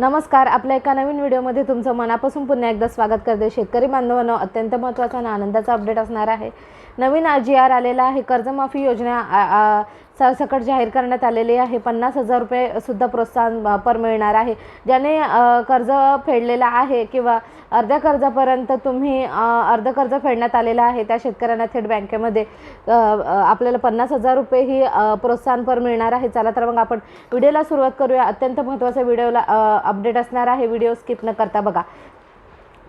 नमस्कार आपल्या एका नवीन व्हिडिओमध्ये तुमचं मनापासून पुन्हा एकदा स्वागत करते. शेतकरी बांधवांनो अत्यंत महत्त्वाचा आणि आनंदाचा अपडेट असणार आहे. नवीन जी आर आलेला आहे. कर्जमाफी योजना सरसकट जाहीर करण्यात आलेली आहे. पन्नास हजार रुपये सुद्धा प्रोत्साहन पर मिळणार आहे. ज्याने कर्ज फेडलेलं आहे किंवा अर्ध्या कर्जापर्यंत तुम्ही अर्ध कर्ज फेडण्यात आलेलं आहे. त्या शेतकऱ्यांना थेट बँकेमध्ये आपल्याला पन्नास हजार रुपये ही प्रोत्साहनपर मिळणार आहे. चला तर मग आपण व्हिडिओला सुरुवात करूया. अत्यंत महत्त्वाचा व्हिडिओला अपडेट असणार आहे. व्हिडिओ स्किप न करता बघा.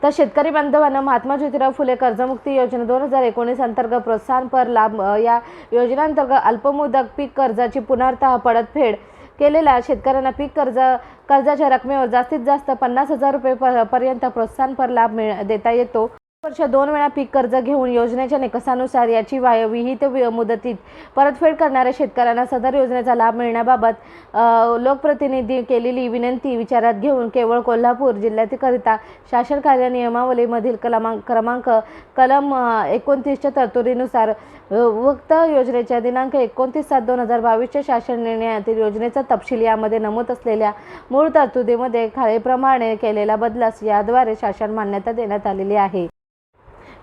तर शेतकरी बांधवांना महात्मा ज्योतिराव फुले कर्जमुक्ती योजना दोन हजार एकोणीस अंतर्गत प्रोत्साहनपर लाभ या योजनेअंतर्गत अल्पमुदत पीक कर्जाची पुनर्तः परतफेड केलेल्या शेतकऱ्यांना पीक कर्ज कर्जाच्या रकमेवर जास्तीत जास्त पन्नास हजार रुपये प- पर्यंत प्रोत्साहनपर लाभ मिळ देता येतो. वर्ष दोन वेळा पीक कर्ज घेऊन योजनेच्या निकषानुसार याची वाय विहित मुदतीत परतफेड करणाऱ्या शेतकऱ्यांना सदर योजनेचा लाभ मिळण्याबाबत लोकप्रतिनिधी केलेली विनंती विचारात घेऊन केवळ कोल्हापूर जिल्ह्यातीकरिता शासन कार्य नियमावलीमधील कलमांक क्रमांक कलम एकोणतीसच्या तरतुदीनुसार उक्त योजनेच्या दिनांक एकोणतीस सात दोन हजार बावीसच्या शासन निर्णयातील योजनेचा तपशील यामध्ये नमूद असलेल्या मूळ तरतुदीमध्ये खालीलप्रमाणे केलेला बदलास याद्वारे शासन मान्यता देण्यात आलेली आहे.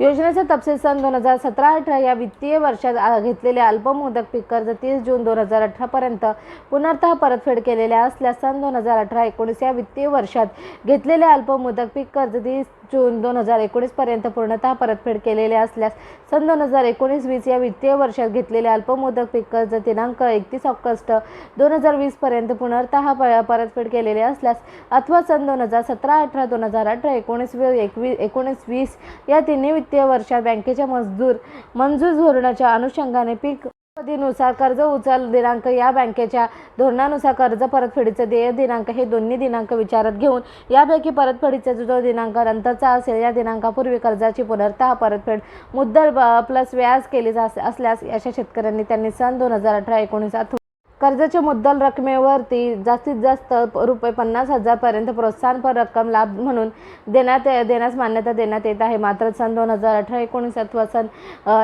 योजनेचा तपशील सन दोन हजार सतरा अठरा या वित्तीय वर्षात घेतलेल्या घेतलेले अल्पमुदत पीक कर्ज तीस जून दोन हजार अठरापर्यंत पुनर्तः परतफेड केलेल्या असल्यास सन दोन हजार अठरा एकोणीस या वित्तीय वर्षात घेतलेले अल्पमुदत पीक कर्ज तीस जून दोन हजार एकोणीसपर्यंत पूर्णतः परतफेड केलेले असल्यास सन दोन हजार एकोणीस वीस या वित्तीय वर्षात घेतलेले अल्पमुदत पीक कर्ज दिनांक एकतीस ऑगस्ट दोन हजार वीसपर्यंत पुनर्तः प- परतफेड केलेले असल्यास अथवा सन दोन हजार सतरा अठरा दोन हजार अठरा एकोणीस वी- एकवीस एकोणीस वीस या तिन्ही वित्तीय वर्षात बँकेच्या मजदूर मंजूर धोरणाच्या अनुषंगाने पीकनुसार कर्ज उचल दिनांक या बँकेच्या धोरणानुसार कर्ज परतफेडीचे देय दिनांक हे दोन्ही दिनांक विचारात घेऊन यापैकी परतफेडीचा जो दिनांक नंतरचा असेल या दिनांकापूर्वी कर्जाची पुनर्तः परतफेड मुद्दल प्लस व्याज केली जा असल्यास अशा शेतकऱ्यांनी त्यांनी सन दोन हजार अठरा एकोणीस कर्जाच्या मुद्दल रकमेवरती जास्तीत जास्त रुपये पन्नास हजारपर्यंत प्रोत्साहनपर रक्कम लाभ म्हणून देण्यात देण्यास मान्यता देण्यात येत आहे. मात्र सन दोन हजार अठरा एकोणीस अथवा सन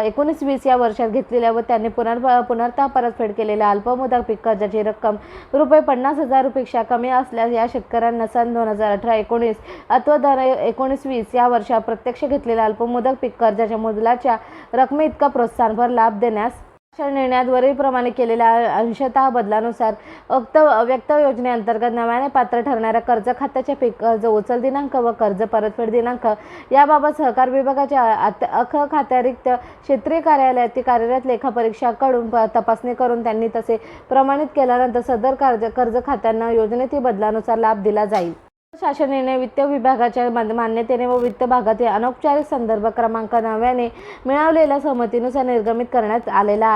एकोणीस वीस या वर्षात घेतलेल्या व त्यांनी पुनर् पुनर्तः परतफेड केलेल्या अल्पमुदत पीक कर्जाची रक्कम रुपये पन्नास हजारपेक्षा कमी असल्यास या शेतकऱ्यांना सन दोन हजार अठरा एकोणीस अथवा दोन एकोणीस वीस या वर्षात प्रत्यक्ष घेतलेल्या अल्पमुदत पीक कर्जाच्या मुदलाच्या रकमेइतका प्रोत्साहनपर लाभ देण्यास शासन निर्णयात वरीलप्रमाणे केलेल्या अंशतः बदलानुसार अक्त व्यक्त योजनेअंतर्गत नव्याने पात्र ठरणाऱ्या कर्ज खात्याच्या पीक कर्ज उचल दिनांक व कर्ज परतफेड दिनांक याबाबत सहकार विभागाच्या अत- अख खात्यारिक्त क्षेत्रीय कार्यालयातील कार्यरत लेखापरीक्षाकडून प- तपासणी करून त्यांनी तसे प्रमाणित केल्यानंतर सदर कर्ज कर्ज खात्यांना योजनेतील बदलानुसार लाभ दिला जाईल. शासन निर्णय वित्त विभागाच्या मान्यतेने व वित्त भागातील अनौपचारिक संदर्भ क्रमांक नव्याने मिळवलेल्या सहमतीनुसार निर्गमित करण्यात आलेला आहे.